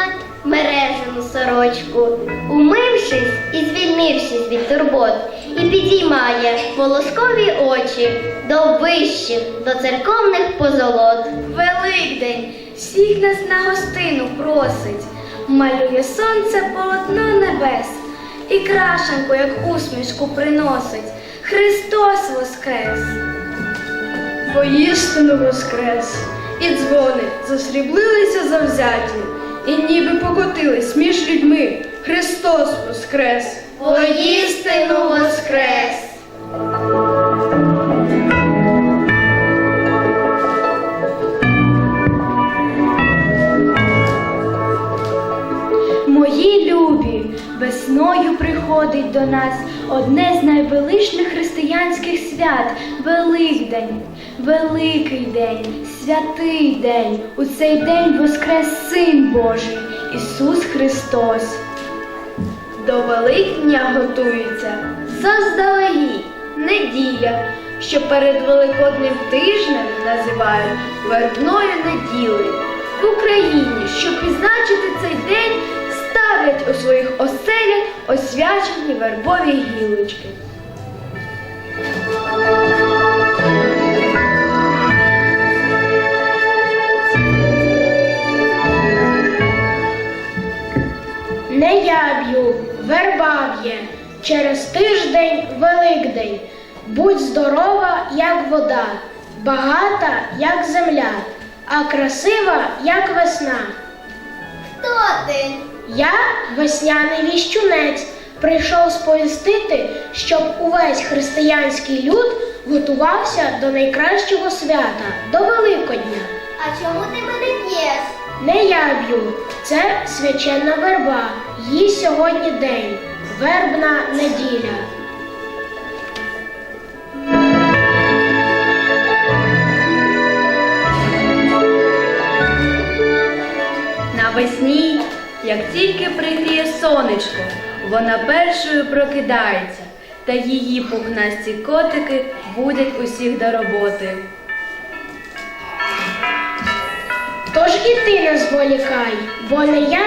знать мережену сорочку, умившись і звільнившись від турбот, і підіймає волоскові очі до вищих, до церковних позолот. Великдень всіх нас на гостину просить, малює сонце полотно небес і крашенку, як усмішку, приносить. Христос Воскрес! Воістину Воскрес! І дзвони засріблилися завзяті і ніби покотились між людьми. Христос воскрес! Воістину воскрес! Мої любі, весною приходить до нас одне з найвеличних християнських свят Великдень. Великий день, святий день. У цей день воскрес Син Божий, Ісус Христос. До Великдня готуються заздалегідь неділя, що перед Великодним тижнем називають вербною неділею. В Україні, щоб відзначити цей день, ставлять у своїх оселях освячені вербові гілочки. Через тиждень Великдень. Будь здорова, як вода, багата, як земля, а красива, як весна. Хто ти? Я весняний віщунець, прийшов сповістити, щоб увесь християнський люд готувався до найкращого свята, до Великодня. А чому ти мене п'єш? Не я б'ю, це священна верба. Їй сьогодні день, вербна неділя. Навесні, як тільки пригріє сонечко, вона першою прокидається, та її пухнасті котики будять усіх до роботи. І ти не зволікай, бо не я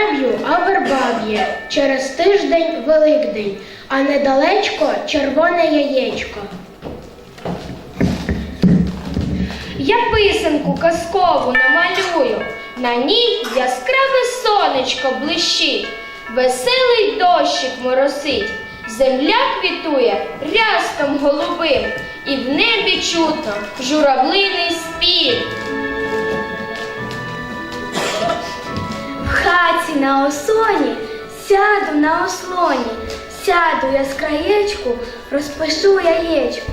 а верба б'є. Через тиждень Великдень, а недалечко червоне яєчко. Я писанку казкову намалюю, на ній яскраве сонечко блищить, веселий дощик моросить, земля квітує рястом голубим, і в небі чутно журавлиний спів. Хаті на осоні сяду на ослоні, сяду я з краєчку, розпишу яєчко.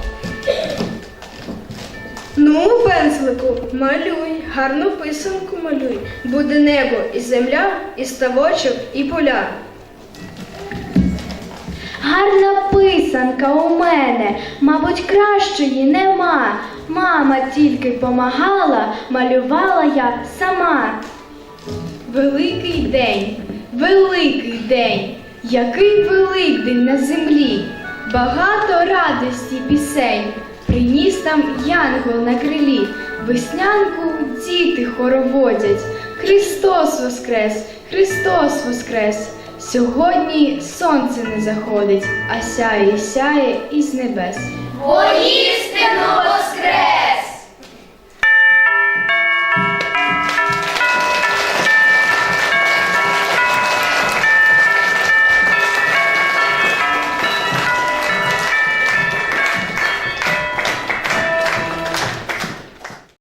Ну, пензлику, малюй, гарну писанку малюй. Буде небо і земля, і ставочок, і поля. Гарна писанка у мене, мабуть, кращої нема. Мама тільки помагала, малювала я сама. Великий день, великий день, який великдень на землі, багато радості пісень, приніс нам янгол на крилі, веснянку діти хороводять. Христос воскрес, Христос воскрес! Сьогодні сонце не заходить, а сяє, сяє із небес. Воістину!